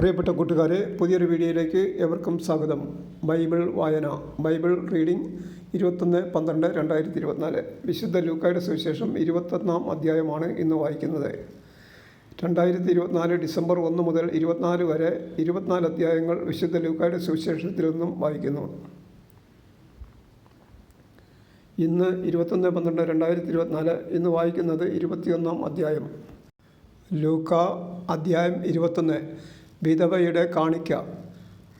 പ്രിയപ്പെട്ട കൂട്ടുകാരെ പുതിയൊരു വീഡിയോയിലേക്ക് എവർക്കും സ്വാഗതം. ബൈബിൾ വായന ബൈബിൾ റീഡിംഗ് ഇരുപത്തൊന്ന് പന്ത്രണ്ട് രണ്ടായിരത്തി ഇരുപത്തിനാല് വിശുദ്ധ ലൂക്കായുടെ സുവിശേഷം ഇരുപത്തൊന്നാം അധ്യായമാണ് ഇന്ന് വായിക്കുന്നത്. രണ്ടായിരത്തി ഇരുപത്തിനാല് ഡിസംബർ ഒന്ന് മുതൽ ഇരുപത്തിനാല് വരെ ഇരുപത്തിനാല് അധ്യായങ്ങൾ വിശുദ്ധ ലൂക്കായുടെ സുവിശേഷത്തിൽ നിന്നും വായിക്കുന്നു. ഇന്ന് ഇരുപത്തൊന്ന് പന്ത്രണ്ട് രണ്ടായിരത്തി ഇരുപത്തിനാല് ഇന്ന് വായിക്കുന്നത് ഇരുപത്തിയൊന്നാം അധ്യായം. ലൂക്ക അധ്യായം ഇരുപത്തൊന്ന്. വിധവയുടെ കാണിക്ക.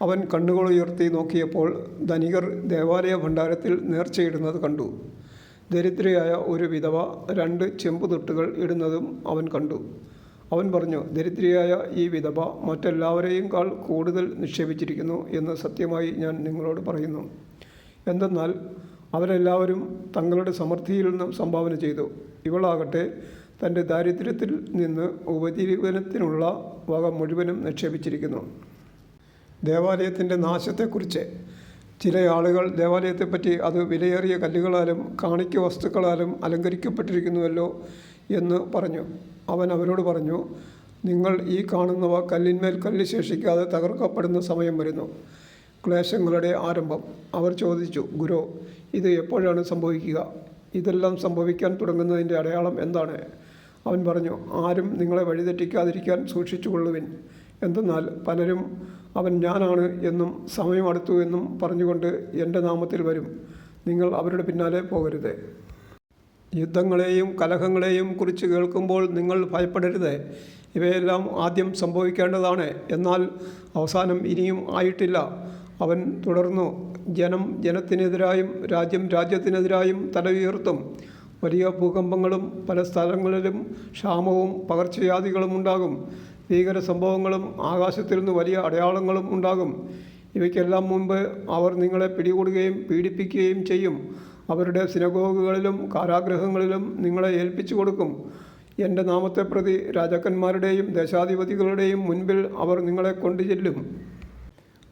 അവൻ കണ്ണുകളുയർത്തി നോക്കിയപ്പോൾ ധനികർ ദേവാലയ ഭണ്ഡാരത്തിൽ നേർച്ചയിടുന്നത് കണ്ടു. ദരിദ്രയായ ഒരു വിധവ രണ്ട് ചെമ്പുതൊട്ടുകൾ ഇടുന്നതും അവൻ കണ്ടു. അവൻ പറഞ്ഞു ദരിദ്രയായ ഈ വിധവ മറ്റെല്ലാവരെയും കാൾ കൂടുതൽ നിക്ഷേപിച്ചിരിക്കുന്നു എന്ന് സത്യമായി ഞാൻ നിങ്ങളോട് പറയുന്നു. എന്തെന്നാൽ അവരെല്ലാവരും തങ്ങളുടെ സമൃദ്ധിയിൽ നിന്നും സംഭാവന ചെയ്തു. ഇവളാകട്ടെ തന്റെ ദാരിദ്ര്യത്തിൽ നിന്ന് ഉപജീവനത്തിനുള്ള വക മുഴുവനും നിക്ഷേപിച്ചിരിക്കുന്നു. ദേവാലയത്തിന്റെ നാശത്തെക്കുറിച്ച് ചില ആളുകൾ ദേവാലയത്തെപ്പറ്റി അത് വിലയേറിയ കല്ലുകളാലും കാണിക്ക വസ്തുക്കളാലും അലങ്കരിക്കപ്പെട്ടിരിക്കുന്നുവല്ലോ എന്ന് പറഞ്ഞു. അവൻ അവരോട് പറഞ്ഞു നിങ്ങൾ ഈ കാണുന്നവ കല്ലിന്മേൽ കല്ല് ശേഷിക്കാതെ തകർക്കപ്പെടുന്ന സമയം വരുന്നു. ക്ലേശങ്ങളുടെ ആരംഭം. അവർ ചോദിച്ചു ഗുരു ഇത് എപ്പോഴാണ് സംഭവിക്കുക? ഇതെല്ലാം സംഭവിക്കാൻ തുടങ്ങുന്നതിന്റെ അടയാളം എന്താണ്? അവൻ പറഞ്ഞു ആരും നിങ്ങളെ വഴിതെറ്റിക്കാതിരിക്കാൻ സൂക്ഷിച്ചുകൊള്ളുവിൻ. എന്തെന്നാൽ പലരും അവൻ ഞാനാണ് എന്നും സമയം അടുത്തു എന്നും പറഞ്ഞുകൊണ്ട് എന്റെ നാമത്തിൽ വരും. നിങ്ങൾ അവരുടെ പിന്നാലെ പോകരുത്. യുദ്ധങ്ങളെയും കലഹങ്ങളെയും കുറിച്ച് കേൾക്കുമ്പോൾ നിങ്ങൾ ഭയപ്പെടരുത്. ഇവയെല്ലാം ആദ്യം സംഭവിക്കേണ്ടതാണ്. എന്നാൽ അവസാനം ഇനിയും ആയിട്ടില്ല. അവൻ തുടർന്നു ജനം ജനത്തിനെതിരായും രാജ്യം രാജ്യത്തിനെതിരായും തല ഉയർത്തും വലിയ ഭൂകമ്പങ്ങളും പല സ്ഥലങ്ങളിലും ക്ഷാമവും പകർച്ചവ്യാധികളും ഉണ്ടാകും. ഭീകര സംഭവങ്ങളും ആകാശത്തിൽ നിന്ന് വലിയ അടയാളങ്ങളും ഉണ്ടാകും. ഇവയ്ക്കെല്ലാം മുമ്പ് അവർ നിങ്ങളെ പിടികൂടുകയും പീഡിപ്പിക്കുകയും ചെയ്യും. അവരുടെ സിനഗോഗുകളിലും കാരാഗ്രഹങ്ങളിലും നിങ്ങളെ ഏൽപ്പിച്ചു കൊടുക്കും. എന്റെ നാമത്തെ പ്രതി രാജാക്കന്മാരുടെയും ദേശാധിപതികളുടെയും മുൻപിൽ അവർ നിങ്ങളെ കൊണ്ടുചെല്ലും.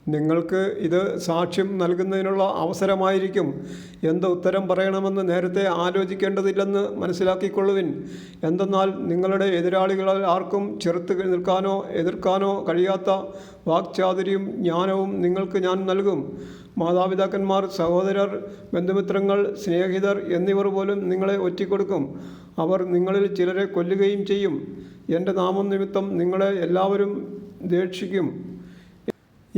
നിങ്ങൾക്ക് ഇത് സാക്ഷ്യം നൽകുന്നതിനുള്ള അവസരമായിരിക്കും. എന്ത് ഉത്തരം പറയണമെന്ന് നേരത്തെ ആലോചിക്കേണ്ടതില്ലെന്ന് മനസ്സിലാക്കിക്കൊള്ളുവിൻ. എന്തെന്നാൽ നിങ്ങളുടെ എതിരാളികളിൽ ആർക്കും ചെറുത്ത് നിൽക്കാനോ എതിർക്കാനോ കഴിയാത്ത വാക്ചാതുര്യം ജ്ഞാനവും നിങ്ങൾക്ക് ഞാൻ നൽകും. മാതാപിതാക്കന്മാർ സഹോദരർ ബന്ധുമിത്രങ്ങൾ സ്നേഹിതർ എന്നിവർ പോലും നിങ്ങളെ ഒറ്റിക്കൊടുക്കും. അവർ നിങ്ങളിൽ ചിലരെ കൊല്ലുകയും ചെയ്യും. എന്റെ നാമം നിമിത്തം നിങ്ങളെ എല്ലാവരും ദേക്ഷിക്കും.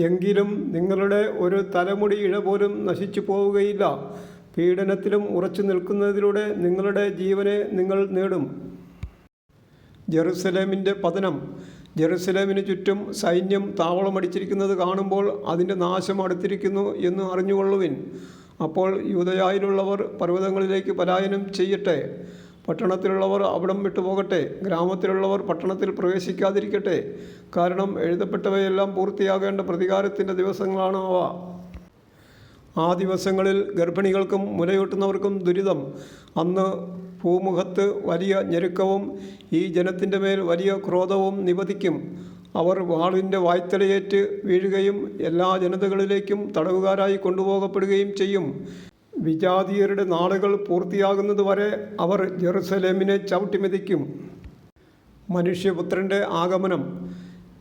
എങ്കിലും നിങ്ങളുടെ ഒരു തലമുടി ഇഴ പോലും നശിച്ചു പോവുകയില്ല. പീഡനത്തിലും ഉറച്ചു നിൽക്കുന്നതിലൂടെ നിങ്ങളുടെ ജീവനെ നിങ്ങൾ നേടും. ജെറുസലേമിന്റെ പതനം. ജെറുസലേമിന് ചുറ്റും സൈന്യം താവളമടിച്ചിരിക്കുന്നത് കാണുമ്പോൾ അതിന്റെ നാശം അടുത്തിരിക്കുന്നു എന്ന് അറിഞ്ഞുകൊള്ളുവിൻ. അപ്പോൾ യൂതയായിലുള്ളവർ പർവതങ്ങളിലേക്ക് പലായനം ചെയ്യട്ടെ. പട്ടണത്തിലുള്ളവർ അവിടം വിട്ടുപോകട്ടെ ഗ്രാമത്തിലുള്ളവർ പട്ടണത്തിൽ പ്രവേശിക്കാതിരിക്കട്ടെ. കാരണം എഴുതപ്പെട്ടവയെല്ലാം പൂർത്തിയാകേണ്ട പ്രതികാരത്തിന്റെ ദിവസങ്ങളാണ് അവ. ആ ദിവസങ്ങളിൽ ഗർഭിണികൾക്കും മുലയൂട്ടുന്നവർക്കും ദുരിതം. അന്ന് ഭൂമുഖത്ത് വലിയ ഞെരുക്കവും ഈ ജനത്തിന്റെ മേൽ വലിയ ക്രോധവും നിപതിക്കും. അവർ വാളിന്റെ വായ്ത്തലയേറ്റ് വീഴുകയും എല്ലാ ജനതകളിലേക്കും തടവുകാരായി കൊണ്ടുപോകപ്പെടുകയും ചെയ്യും. വിജാതീയരുടെ നാളുകൾ പൂർത്തിയാകുന്നതുവരെ അവർ ജെറുസലേമിനെ ചവിട്ടിമെതിക്കും. മനുഷ്യപുത്രന്റെ ആഗമനം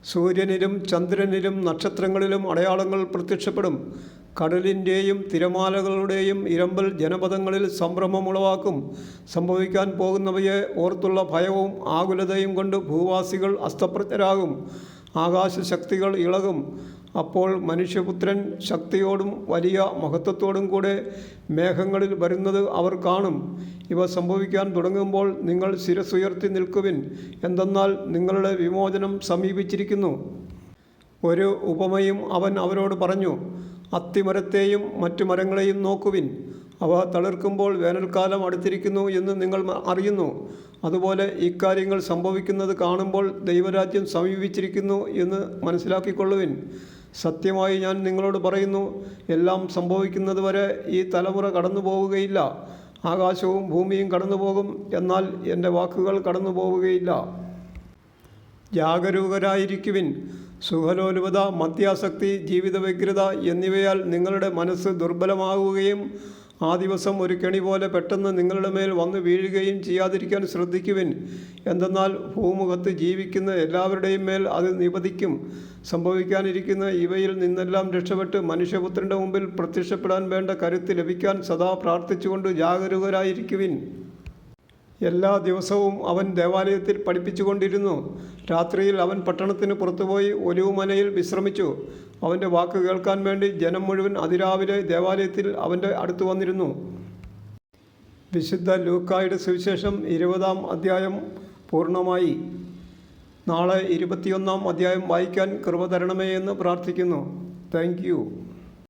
സൂര്യനിലും ചന്ദ്രനിലും നക്ഷത്രങ്ങളിലും അടയാളങ്ങൾ പ്രത്യക്ഷപ്പെടും. കടലിന്റെയും തിരമാലകളുടെയും ഇരമ്പൽ ജനപദങ്ങളിൽ സംഭ്രമമുളവാക്കും സംഭവിക്കാൻ പോകുന്നവയെ ഓർത്തുള്ള ഭയവും ആകുലതയും കൊണ്ട് ഭൂവാസികൾ അസ്തപ്രജ്ഞരാകും. ആകാശശക്തികൾ ഇളകും. അപ്പോൾ മനുഷ്യപുത്രൻ ശക്തിയോടും വലിയ മഹത്വത്തോടും കൂടെ മേഘങ്ങളിൽ വരുന്നത് അവർ കാണും. ഇവ സംഭവിക്കാൻ തുടങ്ങുമ്പോൾ നിങ്ങൾ ശിരസുയർത്തി നിൽക്കുവിൻ. എന്തെന്നാൽ നിങ്ങളുടെ വിമോചനം സമീപിച്ചിരിക്കുന്നു. ഒരു ഉപമയും അവൻ അവരോട് പറഞ്ഞു അത്തിമരത്തെയും മറ്റു മരങ്ങളെയും നോക്കുവിൻ. അവ തളിർക്കുമ്പോൾ വേനൽക്കാലം അടുത്തിരിക്കുന്നു എന്ന് നിങ്ങൾ അറിയുന്നു. അതുപോലെ ഇക്കാര്യങ്ങൾ സംഭവിക്കുന്നത് കാണുമ്പോൾ ദൈവരാജ്യം സമീപിച്ചിരിക്കുന്നു എന്ന് മനസ്സിലാക്കിക്കൊള്ളുവിൻ. സത്യമായി ഞാൻ നിങ്ങളോട് പറയുന്നു എല്ലാം സംഭവിക്കുന്നത് വരെ ഈ തലമുറ കടന്നു പോവുകയില്ല. ആകാശവും ഭൂമിയും കടന്നു പോകും എന്നാൽ എന്റെ വാക്കുകൾ കടന്നു പോവുകയില്ല. ജാഗരൂകരായിരിക്കുവിൻ. സുഖലോലുപത മദ്യാസക്തി ജീവിത വ്യഗ്രത എന്നിവയാൽ നിങ്ങളുടെ മനസ്സ് ദുർബലമാകുകയും ആ ദിവസം ഒരു കെണി പോലെ പെട്ടെന്ന് നിങ്ങളുടെ മേൽ വന്ന് വീഴുകയും ചെയ്യാതിരിക്കാൻ ശ്രദ്ധിക്കുവിൻ. എന്തെന്നാൽ ഭൂമുഖത്ത് ജീവിക്കുന്ന എല്ലാവരുടെയും മേൽ അത് നിപതിക്കും. സംഭവിക്കാനിരിക്കുന്ന ഇവയിൽ നിന്നെല്ലാം രക്ഷപ്പെട്ട് മനുഷ്യപുത്രന്റെ മുമ്പിൽ പ്രത്യക്ഷപ്പെടാൻ വേണ്ട കരുത്ത് ലഭിക്കാൻ സദാ പ്രാർത്ഥിച്ചുകൊണ്ട് ജാഗരൂകരായിരിക്കുവിൻ. എല്ലാ ദിവസവും അവൻ ദേവാലയത്തിൽ പഠിപ്പിച്ചുകൊണ്ടിരുന്നു. രാത്രിയിൽ അവൻ പട്ടണത്തിന് പുറത്തുപോയി ഒലിവുമനയിൽ വിശ്രമിച്ചു. അവന്റെ വാക്ക് കേൾക്കാൻ വേണ്ടി ജനം മുഴുവൻ അതിരാവിലെ ദേവാലയത്തിൽ അവന്റെ അടുത്ത് വന്നിരുന്നു. വിശുദ്ധ ലൂക്കായുടെ സുവിശേഷം ഇരുപതാം അധ്യായം പൂർണമായി. നാളെ ഇരുപത്തിയൊന്നാം അധ്യായം വായിക്കാൻ കൃപ തരണമേ എന്ന് പ്രാർത്ഥിക്കുന്നു. താങ്ക്